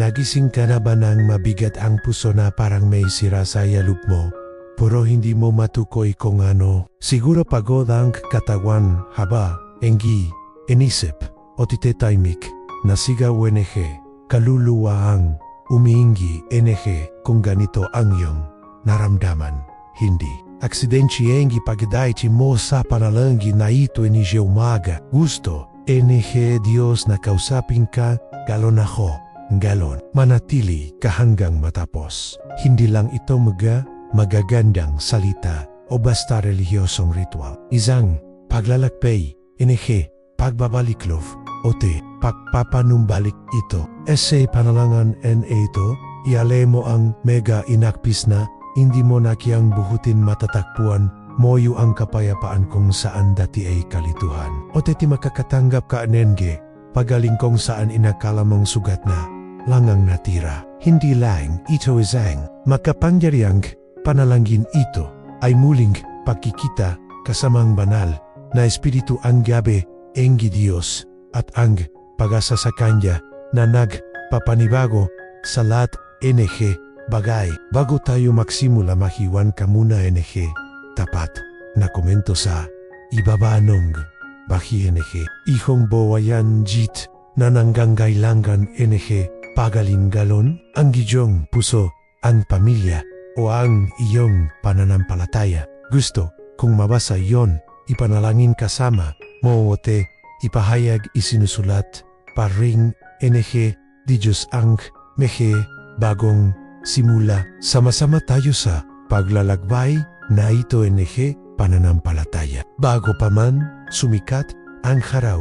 Nagising ka na ba ng mabigat ang puso na parang may sira sa yalub mo? Pero hindi mo matukoy kung ano. Siguro pagod ang katawan, haba, enggi, inisip, o titetahimik, nasigaw NG, kaluluwa ang umiingi NG kung ganito ang iyong naramdaman. Hindi. Aksidente engi pagdaichi mo sa panalangi na ito NG umaga. Gusto, NG Diyos na kausapin ka, galon ako, galon. Manatili ka hanggang matapos. Hindi lang ito mga magagandang salita o basta relihiyosong ritual. Isang paglalakbay, NG, pagbabaliklov, o te, pagpapanumbalik ito. Ese panalangan en ito, iale mo ang mega inakpis na hindi mo na kiyang buhutin matatakpuan moyo ang kapayapaan kung saan dati ay kalituhan. O teti makakatanggap ka nenge, pagaling kung saan inakala mong sugat na, langang natira. Hindi lang ito isang makapangyariang panalangin ito ay muling pagkikita kasamang banal na espiritu ang gabi, enggi Diyos, at ang pag-asa sa Kanya na nagpapanibago sa lahat NG bagay. Bago tayo magsimula mahiwan ka muna NG, tapat na komento sa ibaba nung bahi NG. Ihong bawayan jit na nanggangailangan NG pagaling galon ang gijong puso, ang pamilya o ang iyong pananampalataya. Gusto kung mabasa yon, ipanalangin kasama mo o te ipahayag isinusulat paring NG di Diyos ang mehe bagong simula. Sama-sama tayo sa paglalakbay na ito NG pananampalataya. Bago pa man sumikat ang haraw,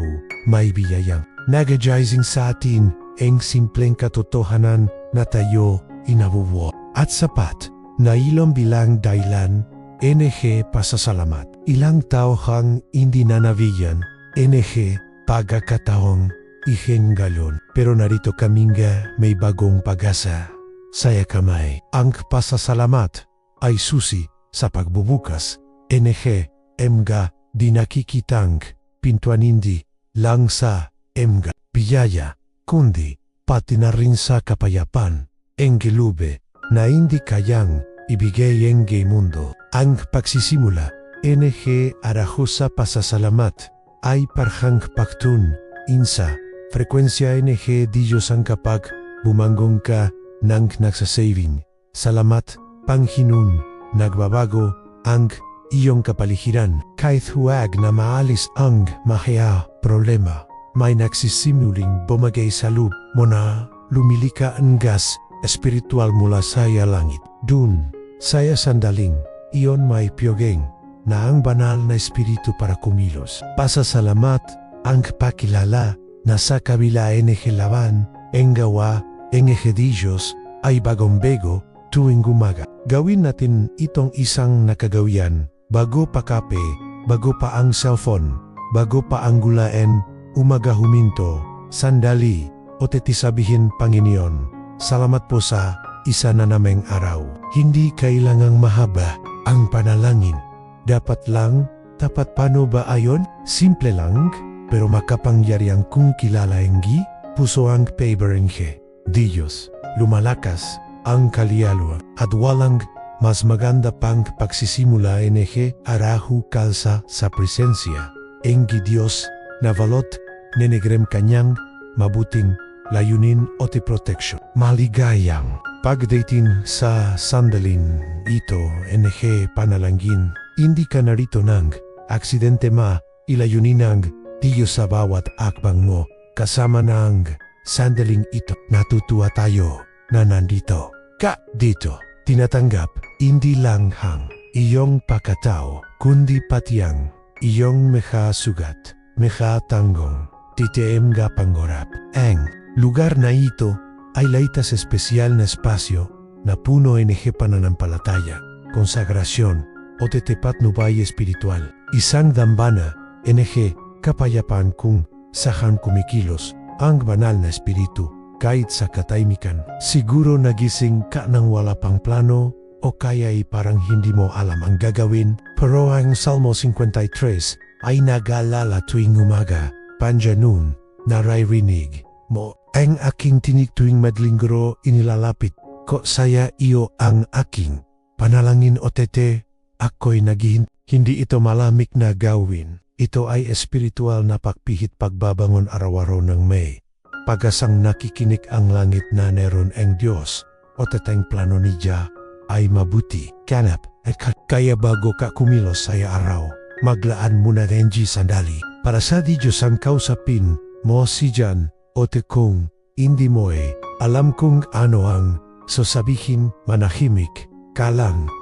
may biyayang nagajizing sa atin ang simpleng katotohanan na tayo inabubuo at sapat na ilong bilang dahilan NG pasasalamat. Ilang tao hang hindi nanabigyan NG pagkakataong ihengalon. Pero narito kaminga may bagong pag-asa. Saya kamay. Ang pasasalamat ay susi sa pagbubukas. NG, emga, di nakikitang pintuan hindi lang sa emga biyaya, kundi pati na rin sa kapayapan, engelube, na hindi kayang ibigay enge mundo. Ang pagsisimula, NG araho sa pasasalamat, ay parhang paktun, insa, frekwensya NG di Diyos ang kapag bumanggong ka nang nagsasaving. Salamat, Panghinun, nagbabago, ang iyong kapaligiran. Kahit huwag na maalis ang mahaya problema, may nagsisimuling bumagay sa loob mo na lumilika ang gas espiritual mula sa langit. Dun, saya sandaling, iyon may piyogeng na ang banal na espiritu para kumilos. Pasasalamat ang pakilala na sa kabila NG laban, enggawa, NG ay bagong bego tuwing gumaga. Gawin natin itong isang nakagawian bago pa kape, bago pa ang cellphone, bago pa ang gulaen, umaga huminto, sandali, o tetisabihin Panginoon. Salamat po sa isa na nameng araw. Hindi kailangang mahaba ang panalangin. Dapat lang, tapat paano ba ayon? Simple lang, pero makapangyarihan kung kilala enggi, puso ang paberenghe. Diyos, lumalakas ang kalialwa at walang mas maganda pang pagsisimula NG arahu kalsa sa presensya. Enggi Diyos na valot nenegrem kanyang mabuting layunin o ti protection. Maligayang pagdating sa sandalin ito NG panalangin, hindi ka narito nang aksidente ma ilayunin ang Diyos sa bawat akbang mo kasama ng sandaling ito. Natutuwa tayo na nandito ka dito. Tinatanggap hindi lang hang iyong pakatao kundi pati ang iyong meha sugat, meha tanggong, titeem ga pangorap. Ang lugar na ito ay laitas espesyal na espasyo na puno NG pananampalataya, konsagrasyon o tetepat nubay espiritual. Isang dambana, NG, kapayapaan kung sahan kumikilos ang banal na espiritu kahit sa katahimikan. Siguro nagising ka nang wala pang plano o kaya ay parang hindi mo alam ang gagawin. Pero ang Salmo 53 ay nag-alala tuwing umaga, panjanun, naririnig, mo. Ang aking tinig tuwing madlingro inilalapit ko saya iyo ang aking panalangin o tete. Ako'y nagihin. Hindi ito malamig na gawin. Ito ay espiritual na pagpihit pagbabangon araw-araw ng May. Pagasang nakikinig ang langit na neron ang Diyos o teteng plano niya ay mabuti. Kanap at ka- kaya bago ka kumilos ay araw. Maglaan muna Renji sandali. Para sa di Diyos ang kausapin mo si Jan o te kung hindi mo eh. Alam kung ano ang sasabihin manahimik ka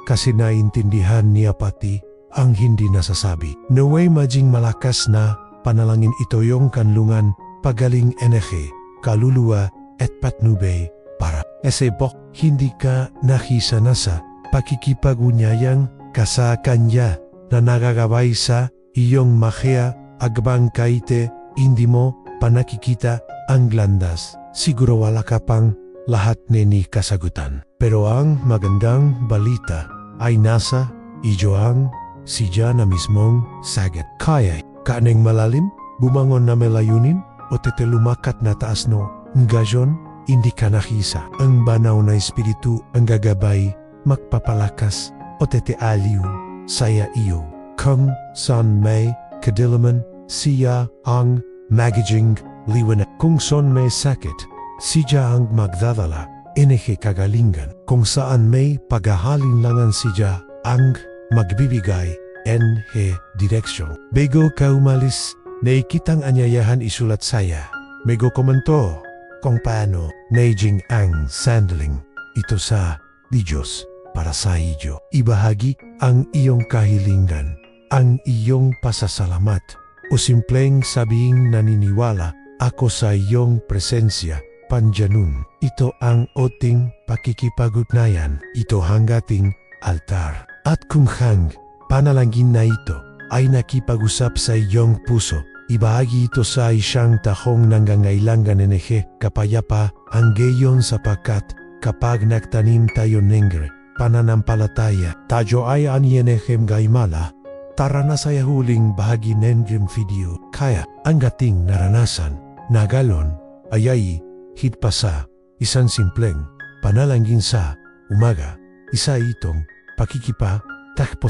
kasi naintindihan niya pati ang hindi nasasabi. Naway maging malakas na panalangin ito yung kanlungan pagaling enerhe, kaluluwa at patnubay para. Esebok hindi ka nakisana sa pakikipagunyayang kasa kanya na nagagabay sa iyong mahya agbang kaite hindi mo panakikita ang glandas. Siguro wala ka pang lahat ni kasagutan. Pero ang magandang balita ay nasa iyo ang siya na mismong sagat. Kaya kaneng malalim, bumangon na melayunin o tetelumakat na taas no. Ngayon, hindi ka nakisa. Ang banaw na espiritu ang gagabay, magpapalakas o tetealiw saya iyo. Kung san may kadilaman siya ang magiging liwanag. Kung son may sakit, siya ang magdadala inehe kagalingan. Kung saan may paghahalinlangan siya ang magbibigay enhe direksyon. Bego ka umalis, naikitang anyayahan isulat saya. Mego komento kung paano naijing ang sandling ito sa di Diyos para sa iyo. Ibahagi ang iyong kahilingan, ang iyong pasasalamat o simpleng sabing naniniwala ako sa iyong presensya panjanun. Ito ang oting pakikipagugnayan. Ito hanggating altar. At kung hang panalangin na ito ay nakipag-usap sa iyong puso, ibahagi ito sa isang tahong nangangailangan enerhe kapayapa ang gayon sapagkat kapag nagtanim tayo nengre pananampalataya tayo ay anyenehem gaimala tara na sa huling bahagi nengrim video kaya ang gating naranasan na galon ayay hit pa sa isang simpleng panalangin sa umaga isa itong pakikipa takpo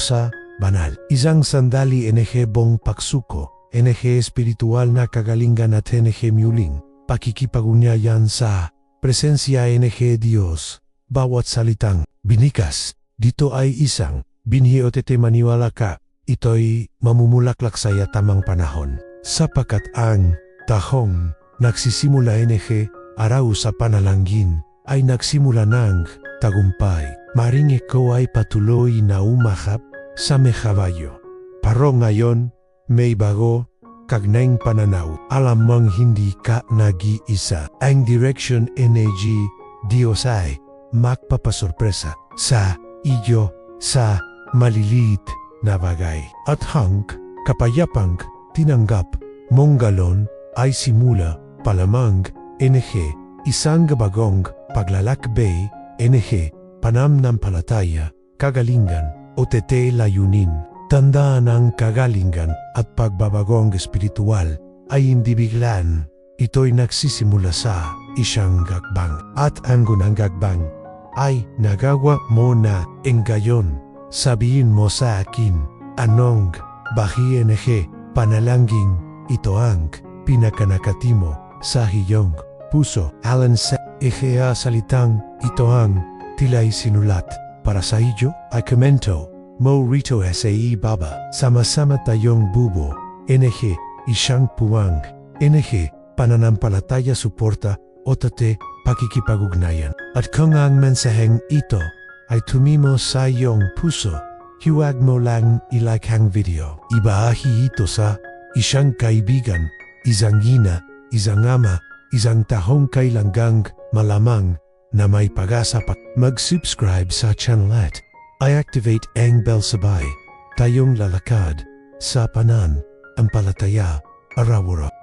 banal. Isang sandali enehebong pagsuko, enehe espiritual na kagalingan at enehe muling, pakikipagunyayan sa presensya enehe Diyos. Bawat salitang binikas, dito ay isang binhi o maniwala ka, ito'y mamumulaklak sa tamang panahon. Sapakat ang tahong nagsisimula enehe araw sa panalangin ay nagsimula ng tagumpay. Maring ikaw ay patuloy na umahap sa mehabayo. Paro ngayon, may bago, kagneng pananaw. Alam mong hindi ka nag-iisa. Ang direction energy, Diyos ay magpapasorpresa sa iyo sa maliliit na bagay. At hang kapayapang tinanggap mong galon ay simula palamang enehe isang bagong paglalakbay enehe panamnampalataya kagalingan o tete layunin. Tandaan ang kagalingan at pagbabagong espiritual ay hindi biglan. Ito'y nagsisimula sa isang gagbang. At ang gunang gagbang ay nagawa mo na enggayon. Sabihin mo sa akin, anong bahiyenehe panalangin ito ang pinakanakatimo sa hiyong puso. Alan sa ihea salitang ito ang tila'y sinulat para sa iyo ay komento mo rito sa baba. Sama-sama tayong bubo, enehe, isang puwang, enehe, pananampalataya suporta, o tate, pakikipagugnayan. At kung ang mensaheng ito ay tumimo sa iyong puso, huwag mo lang ilike ang video. Ibaahi ito sa isang kaibigan, isang ina, isang ama, isang tahong kailangang malamang na may pag-asa pa mag-subscribe sa channel at i-activate ang bell sabay tayong lalakad sa panan ang palataya araw-araw.